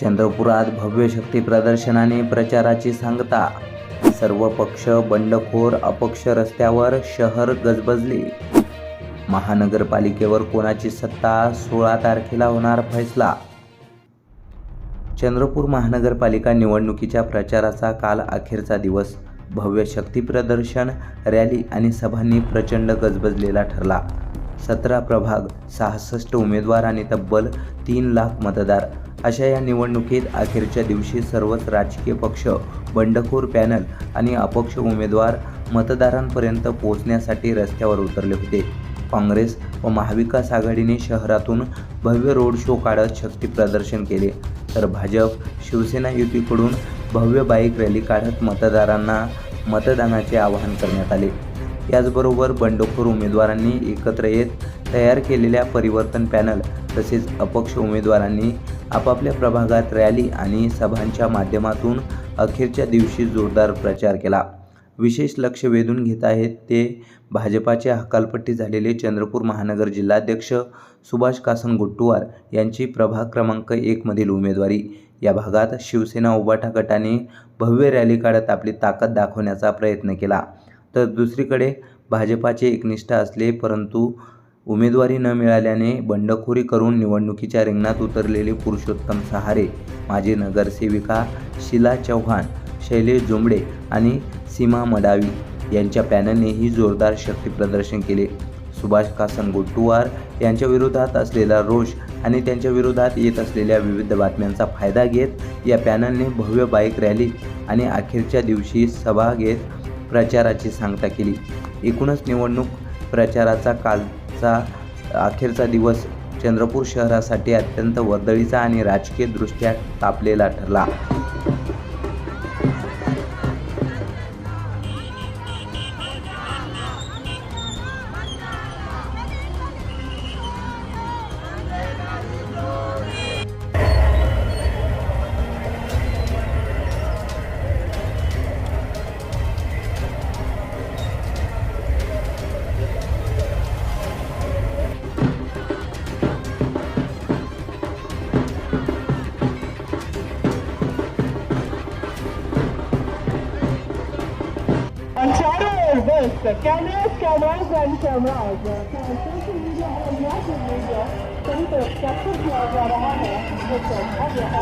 चंद्रपुरात भव्य शक्ती प्रदर्शनाने प्रचाराची सांगता. सर्व पक्ष बंडखोर अपक्ष रस्त्यावर शहर गजबजले. महानगरपालिकेवर कोणाची सत्ता सोळा तारखेला होणार फैसला. चंद्रपूर महानगरपालिका निवडणुकीच्या प्रचाराचा काल अखेरचा दिवस. भव्य शक्ती प्रदर्शन रॅली आणि सभांनी प्रचंड गजबजलेला ठरला. सतरा प्रभाग सहासष्ट उमेदवार आणि तब्बल तीन लाख मतदार. अशा या निवडणुकीत अखेरच्या दिवशी सर्वच राजकीय पक्ष बंडखोर पॅनल आणि अपक्ष उमेदवार मतदारांपर्यंत पोहोचण्यासाठी रस्त्यावर उतरले होते. काँग्रेस व महाविकास आघाडीने शहरातून भव्य रोड शो काढत शक्ती प्रदर्शन केले. तर भाजप शिवसेना युतीकडून भव्य बाईक रॅली काढत मतदारांना मतदानाचे आवाहन करण्यात आले. याचबरोबर बंडखोर उमेदवारांनी एकत्र येत तयार केलेल्या परिवर्तन पॅनल तसेच अपक्ष उमेदवारांनी आपापल्या प्रभागात रॅली आणि सभांच्या माध्यमातून अखेरच्या दिवशी जोरदार प्रचार केला. विशेष लक्ष वेधून घेत आहेत ते भाजपाचे हकालपट्टी झालेले चंद्रपूर महानगर जिल्हाध्यक्ष सुभाष कासन गुट्टुवार यांची प्रभाग क्रमांक एकमधील उमेदवारी. या भागात शिवसेना उबाटा गटाने भव्य रॅली काढत आपली ताकद दाखवण्याचा प्रयत्न केला. तर दुसरीकडे भाजपाचे एकनिष्ठ असले परंतु उमेदवारी न मिळाल्याने बंडखोरी करून निवडणुकीच्या रिंगणात उतरलेले पुरुषोत्तम सहारे माजी नगरसेविका शिला चव्हाण शैलेश जोंबडे आणि सीमा मडावी यांच्या पॅनलनेही जोरदार शक्ती प्रदर्शन केले. सुभाष कासन गोट्टुवार यांच्या विरोधात असलेला रोष आणि त्यांच्या विरोधात येत असलेल्या विविध बातम्यांचा फायदा घेत या पॅनलने भव्य बाईक रॅली आणि अखेरच्या दिवशी सभा घेत प्रचाराची सांगता केली. एकूणच निवडणूक प्रचाराचा काल आजचा अखेरचा दिवस चंद्रपूर शहरासाठी अत्यंत वर्दळीचा आणि राजकीयदृष्ट्या तापलेला ठरला. Saturday, cameras, cameras, and cameras. Social media और massive media सभी तरफ कैप्चर किया जा रहा है जो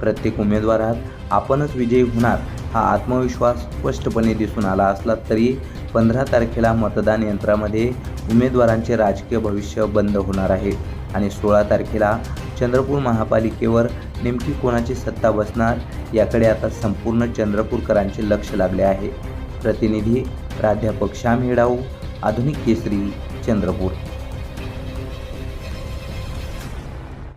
प्रत्येक उमेदवारात आपणच विजयी होणार हा आत्मविश्वास स्पष्टपणे दिसून आला असला तरी पंधरा तारखेला मतदान यंत्रामध्ये उमेदवारांचे राजकीय भविष्य बंद होणार आहे. आणि सोळा तारखेला चंद्रपूर महापालिकेवर नेमकी कोणाची सत्ता बसणार याकडे आता संपूर्ण चंद्रपूरकरांचे लक्ष लागले आहे. प्रतिनिधी प्राध्यापक श्याम हेडाऊ आधुनिक केसरी चंद्रपूर.